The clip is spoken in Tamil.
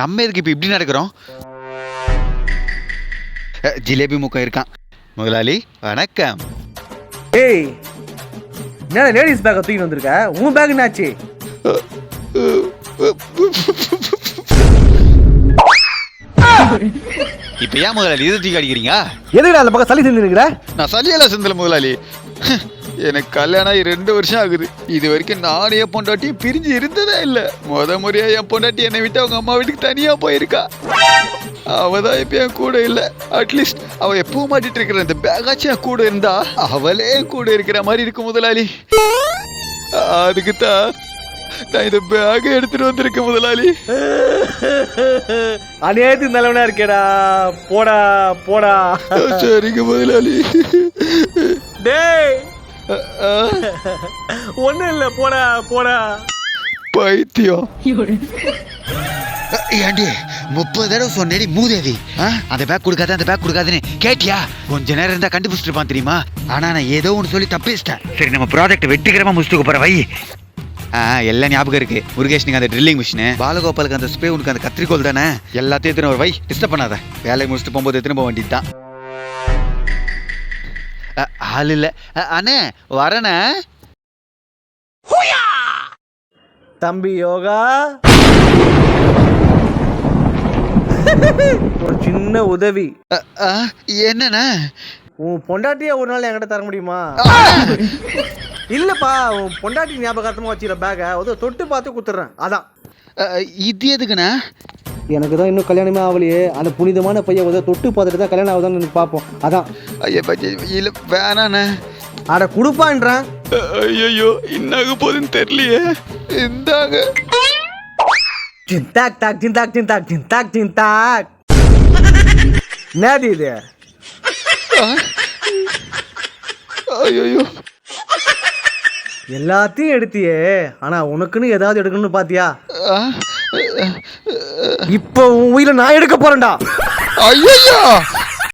நம்ம எதுக்கு இப்போ இப்படி நடக்கிறோம்? ஜிலேபி முக்கம் இருக்கான் முதலாளி வணக்கம். ஏய் என்ன லேடிஸ் பேக்கை தூக்கி வந்திருக்க? உன் பேக் என்னாச்சு? இப்போ ஏன் முதலாளி இதை தூக்கி அடிக்கிறீங்க? எதுக்குடா அந்த பக்கம் சளி செஞ்சுருக்கிற நான் சலியெல்லாம் செந்தல முதலாளி. எனக்கு கல்யாணம் ஆகி ரெண்டு வருஷம் ஆகுது. இது வரைக்கும் நானும் என் பொண்டாட்டியும் பிரிஞ்சு இருந்ததே இல்லை. முத முறையா என் பொண்டாட்டி என்னை விட்டு அவங்க அம்மா வீட்டுக்கு தனியா போயிருக்கா. அவ தான் இப்போ என் கூட இல்லை. அட்லீஸ்ட் அவ எப்பவும் மாட்டிட்டு இருக்கிற இந்த பேகாச்சும் என் கூட இருந்தா அவளே என் கூட இருக்கிற மாதிரி இருக்கும் முதலாளி. அதுக்கு தான் நான் இந்த பேக்கை எடுத்துட்டு வந்திருக்கேன் முதலாளி. அநேகத்துக்கு நல்லவனா இருக்கேடா. போடா போடா. சரிங்க முதலாளி. டேய். ஒன்றும் இல்லை போடா போடா. பைத்தியம். ஏண்டி முப்பது தடவை சொன்னேடி மூதேவி. ஆ? அந்த பேக் கொடுக்காத அந்த பேக் கொடுக்காதுன்னு. கேட்டியா? கொஞ்ச நேரம் இருந்தா கண்டுபிடிச்சிருப்பான் தெரியுமா? ஆனா நான் ஏதோ ஒன்று சொல்லி தப்பிச்சிட்டேன். சரி நம்ம ப்ராஜெக்ட் வெற்றிகரமா முடிச்சுட்டு போற வை. ஆ எல்லாம் ஞாபகம் இருக்கு. முருகேஷ்னுக்கு அந்த ட்ரில்லிங் மிஷின் பாலகோபாலுக்கு அந்த ஸ்ப்ரே உனக்கு அந்த கத்திரிக்கோல் தானே? எல்லாத்தையும் எத்தனை ஒரு வை. டிஸ்டர்ப் பண்ணாத. வேலையை முடிச்சுட்டு போகும்போது எத்தனை போக வேண்டியது தான் ஆள் இல்லை. அண்ணே வரண்ணே. தம்பி யோகா. ஒரு சின்ன உதவி. என்னண்ணே? உன் பொண்டாட்டியை ஒரு நாள் என்கிட்ட தர முடியுமா? இல்லப்பா உன் பொண்டாட்டி ஞாபகார்த்தமா வச்சுக்கிற பேக்கை வந்து தொட்டு பார்த்து குத்துறேன். அதான். இது எதுக்குண்ணே? எனக்கு தான் இன்னும் கல்யாணமே ஆகலையே. அந்த புனிதமான பையன் வந்து தொட்டு பார்த்துட்டு தான் கல்யாணம் ஆகுதான்னு பார்ப்போம். அதான். ஐயா பச்சை இல்லை வேணாண்ணே. அட கொடுப்பான்றேன் ஐயோ இன்னாக போகுதுன்னு தெரியலையே. இந்தாங்க. ஜிந்தாக் தாக் ஜிந்தாக் ஜிந்தாக் ஜிந்தாக் ஜிந்தாக் என்னது இது? ஐயோ எல்லாத்தையும் எடுத்தியே. ஆனா உனக்குன்னு ஏதாவது எடுக்கணும்னு பாத்தியா? இப்போ உன் உயிரை நான் எடுக்க போறேன்டா. ஐயோ